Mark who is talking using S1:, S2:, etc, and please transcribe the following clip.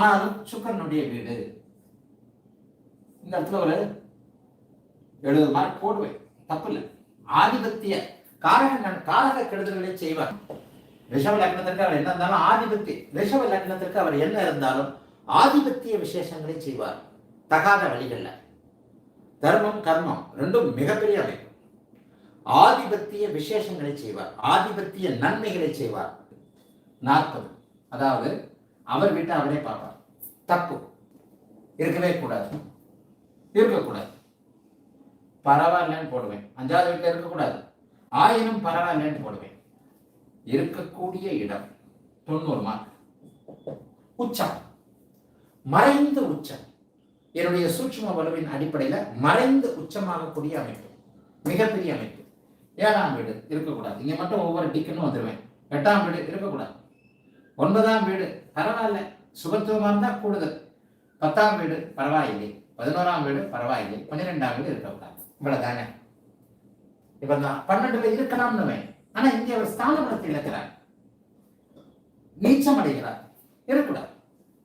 S1: ஆனாலும் சுக்கரனுடைய வீடு. இந்த இடத்துல ஒரு எழுபது மார்க் போடுவேன். தப்பு இல்லை ஆதிபத்திய காரக காரக கெடுதல்களை செய்வார். ரிஷப லக்னத்திற்கு அவர் என்ன இருந்தாலும் ஆதிபத்திய ரிஷப லக்னத்திற்கு அவர் என்ன இருந்தாலும் ஆதிபத்திய விசேஷங்களை செய்வார். தகாத வழிகளில். தர்மம் கர்மம் ரெண்டும் மிகப்பெரிய அமைப்பு. ஆதிபத்திய விசேஷங்களை செய்வார். ஆதிபத்திய நன்மைகளை செய்வார். நாற்பது. அதாவது அவர் வீட்டை அவரே பார்ப்பார். தப்பு. இருக்கவே கூடாது. இருக்கக்கூடாது. பரவாயில்லன்னு போடுவேன். அஞ்சாவது வீட்டில் இருக்கக்கூடாது. ஆயினும் பரவாயில்லன்னு போடுவேன். இருக்கக்கூடிய இடம் தொண்ணூறு மார்க் உச்சம். மறைந்த உச்சம். என்னுடைய சூட்சும வலுவின் அடிப்படையில் மறைந்து உச்சமாகக்கூடிய அமைப்பு. மிகப்பெரிய அமைப்பு. ஏழாம் வீடு இருக்கக்கூடாது. இங்கே மட்டும் ஒவ்வொரு டிக்குன்னு வந்துடுவேன் எட்டாம் வீடு இருக்கக்கூடாது. ஒன்பதாம் வீடு பரவாயில்ல. சுபத்துவமா இருந்தா கூடுதல். பத்தாம் வீடு பரவாயில்லை. பதினோராம் வீடு பரவாயில்லை. பன்னிரெண்டாம் வீடு இருக்கக்கூடாது இவ்வளவுதானே? இப்ப தான் பன்னெண்டுல இருக்கலாம்னு ஆனா இங்கே அவர் ஸ்தான பலத்தை இழக்கிறார் நீச்சம் அடைகிறார் இருக்கக்கூடாது.